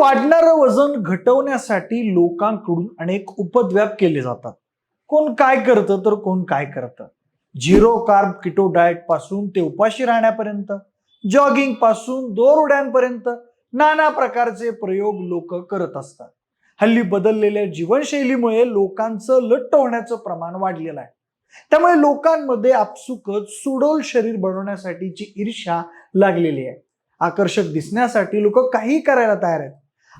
वाढणारं वजन घटवण्यासाठी लोकांकडून अनेक उपद्व्याप केले जातात. कोण काय करतं तर कोण काय करतं? झिरो कार्ब किटो डाएटपासून ते उपाशी राहण्यापर्यंत जॉगिंगपासून दोर उड्यांपर्यंत नाना प्रकारचे प्रयोग लोक करत असतात. हल्ली बदललेल्या जीवनशैलीमुळे लोकांचं लट्ट होण्याचं प्रमाण वाढलेलं आहे. त्यामुळे लोकांमध्ये आपसुकच सुडोल शरीर बनवण्यासाठीची ईर्ष्या लागलेली आहे. आकर्षक दिसण्यासाठी लोक काही करायला तयार आहेत.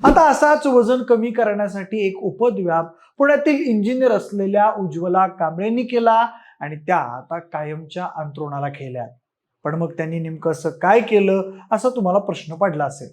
आता असाच वजन कमी करण्यासाठी एक उपद्व्याप पुण्यातील इंजिनियर असलेल्या उज्ज्वला कांबळेंनी केला आणि त्या आता कायमच्या अंतरुणाला खेळल्या. पण मग त्यांनी नेमकं असं काय केलं असा तुम्हाला प्रश्न पडला असेल.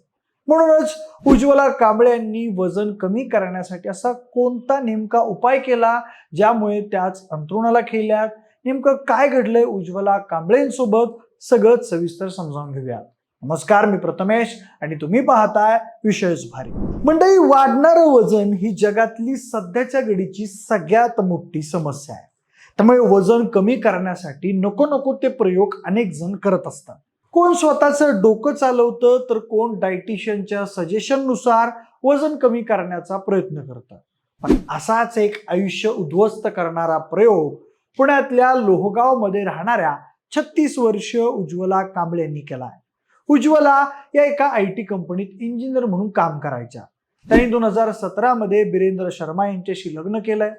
म्हणूनच उज्ज्वला कांबळे यांनी वजन कमी करण्यासाठी असा कोणता नेमका उपाय केला ज्यामुळे त्याच अंतरुणाला खेळल्यात? नेमकं काय घडलंय उज्ज्वला कांबळेंसोबत? सगळं सविस्तर समजावून घेऊयात. नमस्कार मी प्रथमेश आणि तुम्ही पाहताय विषयच भारी. मंडळी वाढणारं वजन ही जगातली सध्याच्या घडीची सगळ्यात मोठी समस्या आहे. त्यामुळे वजन कमी करण्यासाठी नको नको ते प्रयोग अनेक जण करत असतात. कोण स्वतःचं डोकं चालवतं तर कोण डायटिशियनच्या सजेशननुसार वजन कमी करण्याचा प्रयत्न करतं. पण असाच एक आयुष्य उद्ध्वस्त करणारा प्रयोग पुण्यातल्या लोहगावमध्ये राहणाऱ्या छत्तीस वर्ष उज्ज्वला कांबळे यांनी केला आहे. उज्ज्वला या एका आय टी कंपनीत इंजिनियर म्हणून काम करायच्या. त्यांनी दोन हजार सतरामध्ये बिरेंद्र शर्मा यांच्याशी लग्न केलंय.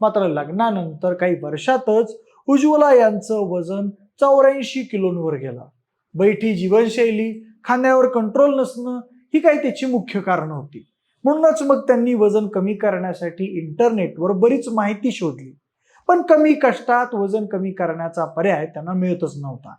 मात्र लग्नानंतर काही वर्षातच उज्ज्वला यांचं वजन चौऱ्याऐंशी किलोंवर गेलं. बैठी जीवनशैली खाण्यावर कंट्रोल नसणं ही काही त्याची मुख्य कारणं होती. म्हणूनच मग त्यांनी वजन कमी करण्यासाठी इंटरनेटवर बरीच माहिती शोधली. पण कमी कष्टात वजन कमी करण्याचा पर्याय त्यांना मिळतच नव्हता.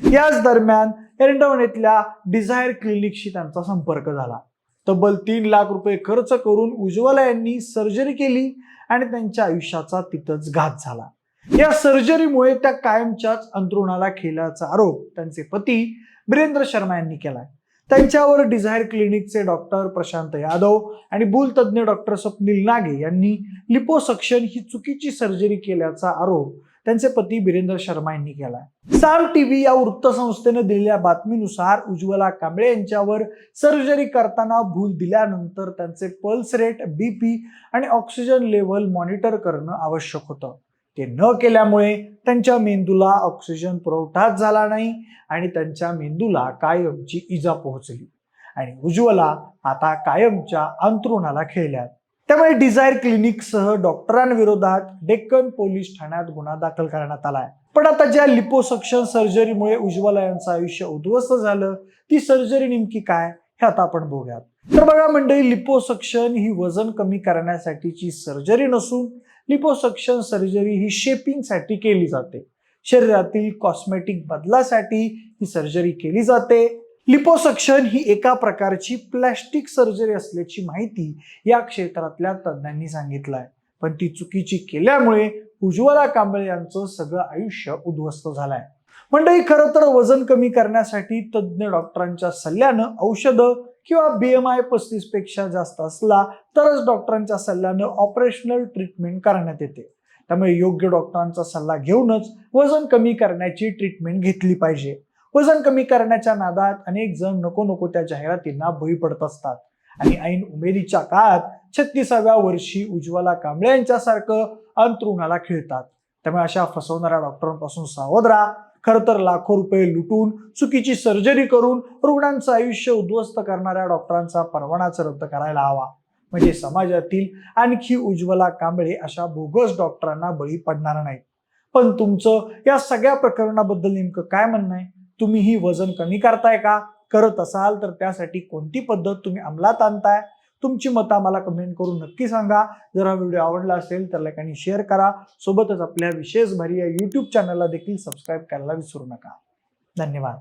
याच दरम्यान एरंडवणीतल्या येथल्या डिझायर क्लिनिकशी त्यांचा संपर्क झाला. तब्बल तीन लाख रुपये खर्च करून उज्ज्वला यांनी सर्जरी केली आणि त्यांच्या आयुष्याचा तिथंच घात झाला. या सर्जरीमुळे त्या कायमच्याच अंतरुणाला खेळल्याचा आरोप त्यांचे पती बिरेंद्र शर्मा यांनी केलाय. त्यांच्यावर डिझायर क्लिनिकचे डॉक्टर प्रशांत यादव आणि भूलतज्ञ डॉक्टर स्वप्नील नागे यांनी लिपोसक्शन ही चुकीची सर्जरी केल्याचा आरोप त्यांचे पती बिरेंद्र शर्मा यांनी केला साम टीव्ही या वृत्तसंस्थेनं दिलेल्या बातमीनुसार उज्ज्वला कांबळे यांच्यावर सर्जरी करताना भूल दिल्यानंतर त्यांचे पल्स रेट बीपी आणि ऑक्सिजन लेव्हल मॉनिटर करणं आवश्यक होतं. ते न केल्यामुळे त्यांच्या मेंदूला ऑक्सिजन पुरवठाच झाला नाही आणि त्यांच्या मेंदूला कायमची इजा पोहोचली. आणि उज्ज्वला आता कायमच्या अंतरुणाला खेळल्यात. त्यामुळे डिझायर क्लिनिकसह डॉक्टरांविरोधात डेक्कन पोलीस ठाण्यात गुन्हा दाखल करण्यात आलाय. पण आता ज्या लिपोसक्शन सर्जरीमुळे उज्ज्वला यांचं आयुष्य उद्ध्वस्त झालं ती सर्जरी नेमकी काय हे आता आपण बघूयात. तर बघा मंडळी लिपोसक्शन ही वजन कमी करण्यासाठीची सर्जरी नसून लिपोसक्शन सर्जरी ही शेपिंगसाठी केली जाते. शरीरातील कॉस्मेटिक बदलासाठी ही सर्जरी केली जाते. लिपोसक्शन ही एका प्रकारची प्लॅस्टिक सर्जरी असल्याची माहिती या क्षेत्रातल्या तज्ज्ञांनी सांगितलं आहे पण ती चुकीची केल्यामुळे उज्ज्वला कांबळे यांचं सगळं आयुष्य उद्ध्वस्त झालंय. मंडळी खरं तर वजन कमी करण्यासाठी तज्ज्ञ डॉक्टरांच्या सल्ल्यानं औषधं किंवा बीएमआय पस्तीसपेक्षा जास्त असला तरच डॉक्टरांच्या सल्ल्यानं ऑपरेशनल ट्रीटमेंट करण्यात येते. त्यामुळे योग्य डॉक्टरांचा सल्ला घेऊनच वजन कमी करण्याची ट्रीटमेंट घेतली पाहिजे. वजन कमी करण्याच्या नादात अनेक जण नको नको त्या जाहिरातींना बळी पडत असतात. आणि ऐन उमेदीच्या काळात छत्तीसाव्या वर्षी उज्ज्वला कांबळे यांच्यासारखं अंतरुणाला खिळतात. त्यामुळे अशा फसवणाऱ्या डॉक्टरांपासून सावध राहा. खर तर लाखो रुपये लुटून चुकीची सर्जरी करून रुग्णांचं आयुष्य उद्ध्वस्त करणाऱ्या डॉक्टरांचा परवानाच रद्द करायला हवा. म्हणजे समाजातील आणखी उज्ज्वला कांबळे अशा बोगस डॉक्टरांना बळी पडणार नाही पण तुमचं या सगळ्या प्रकरणाबद्दल नेमकं काय म्हणणं आहे? तुम्हीही वजन कमी करताय का? करत असाल तर त्यासाठी कोणती पद्धत तुम्ही अंमलात आणताय? तुमची मतं आम्हाला कमेंट करून नक्की सांगा. जर हा व्हिडिओ आवडला असेल तर लाईक आणि शेअर करा. सोबतच आपल्या विशेष भारी या यूट्यूब चॅनलला देखील सबस्क्राईब करायला विसरू नका. धन्यवाद.